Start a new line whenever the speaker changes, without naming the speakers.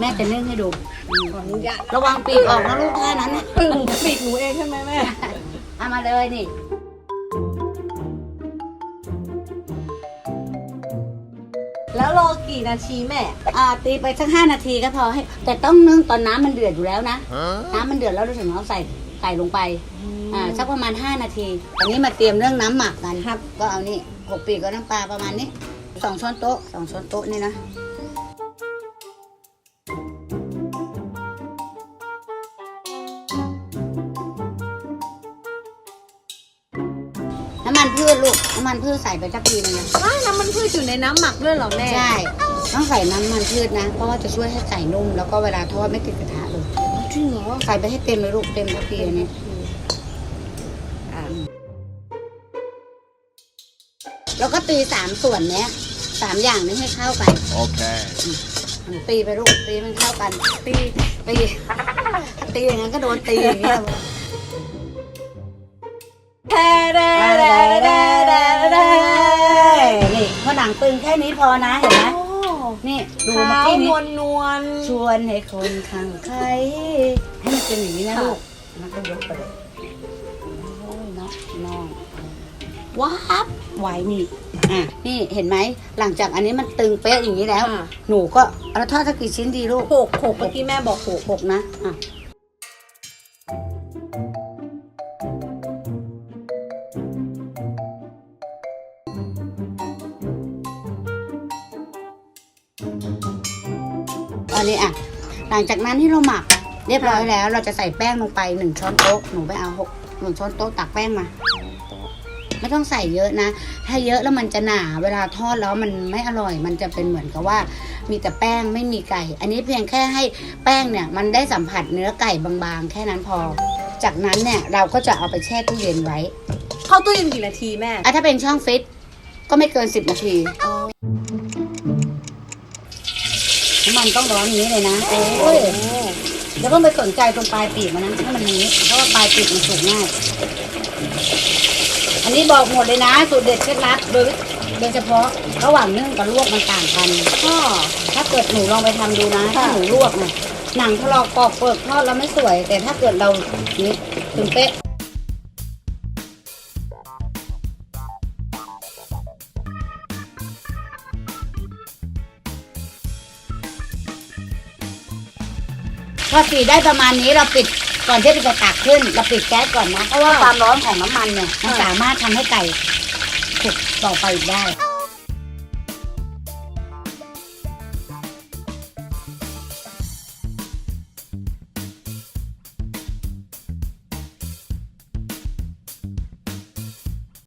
แม่จะนึ่งให้ดู
ขออนุญาต
ระวังปีกออกนะลูกแค่นั้นนะ
ปึ้งปีกหนูเองใช่ไหมแม่
เอามาเลยนี่
แล้วรอกี่นาทีแม่
อ่าตีไปสักห้านาทีก็พอให้ แต่ต้องนึ่งตอนน้ำมันเดือดอยู่แล้วนะ น้ำมันเดือดแล้วเราถึงเอาใส่ไก่ลงไป อ่าสักประมาณ 5 นาทีอันนี้มาเตรียมเรื่องน้ำหมักกันครับ ก็เอานี่หกปีกก็น้ำปลาประมาณนี้สองช้อนโต๊ะสองช้อนโต๊ะนี่นะ น้ำมันพืชลูก น้ำมันพืชใส่ไปสักทีนึงนะ
ว้ายน้ำมันพืชอยู่ในน้ำหมักด้วยเหรอแม่
ใช่ ต้องใส่น้ำมันพืชนะ เพราะว่าจะช่วยให้ไก่นุ่ม แล้วก็เวลาทอดไม่ติดกระทะเลย
จริงเหรอ
ใส่ไปให้เต็มเลยลูก เต็มทัพพีอันนี้
อะ
แล้วก็ตีสามส่วนเนี้ยสามอย่างนี้ให้เข้ากัน
Okay.
ตีไปลูกตีมันเข้ากัน ตีตีตีอย่างนั้นก็โดนตีอย่างเงี้ย
แท้
หนังตึงแค่นี้พอนะเห็นไหม
โอ้
นี่ดูเมื่อ
ขาว
กี้
น
นี้
วลนวล
ชวนให้คนข้างใครให้มันเป็นอย่างนี้นะ
ค่ะ
ลูกมันก็ยกไปเลยโอ้ยเนาะน้องว้าบไหวนี่อะนี่เห็นไหมหลังจากอันนี้มันตึงเป๊ะอย่างนี้แล้ว
ค่ะ
หนูก็เอาทอดสักกี่ชิ้นดีลูก
หกหกเมื่อกี้แม่บอกหก
หกนะอะ อันนี้อะ หลังจากนั้นที่เราหมักเรียบร้อยแล้ว เราจะใส่แป้งลงไปหนึ่งช้อนโต๊ะหนูไปเอาหกหนึ่งช้อนโต๊ะตักแป้งมา ไม่ต้องใส่เยอะนะ ถ้าเยอะแล้วมันจะหนาเวลาทอดแล้วมันไม่อร่อย มันจะเป็นเหมือนกับว่า มีแต่แป้งไม่มีไก่ อันนี้เพียงแค่ให้แป้งเนี่ย มันได้สัมผัสเนื้อไก่บางๆ แค่นั้นพอ จากนั้นเนี่ยเราก็จะเอาไปแช่ตู้เย็นไว้
เข้าตู้เย็นกี่นาทีแม่
อะถ้าเป็นช่องฟิตก็ไม่เกินสิบนาทีน้ำ มันต้องร้อนอย่างนี้เลยนะโอ้ยแล้วก็ไปสนใจตรงปลายปีกมันนะให้มันอย่างนี้เพราะว่าปลายปีกมันสุกง่าย อันนี้บอกหมดเลยนะสูตรเด็ดเคล็ดลับโดยโดยเฉพาะระหว่างนึ่งกับลวกมันต่างกัน
พ่อ
ถ้าเกิดหนูลองไปทำดูนะถ้าหนูลวกนะหนังถลอกปอกเปลือกทอดแล้วไม่สวย แต่ถ้าเกิดเรานี่ถึงเป๊ะ พอสีได้ประมาณนี้เราปิดก่อนที่เราจะตักขึ้น เราปิดแก๊สก่อนนะเพราะว่าความร้อนของน้ำมันเนี่ยมันสามารถทำให้ไก่สุกต่อไปอีกได้
อ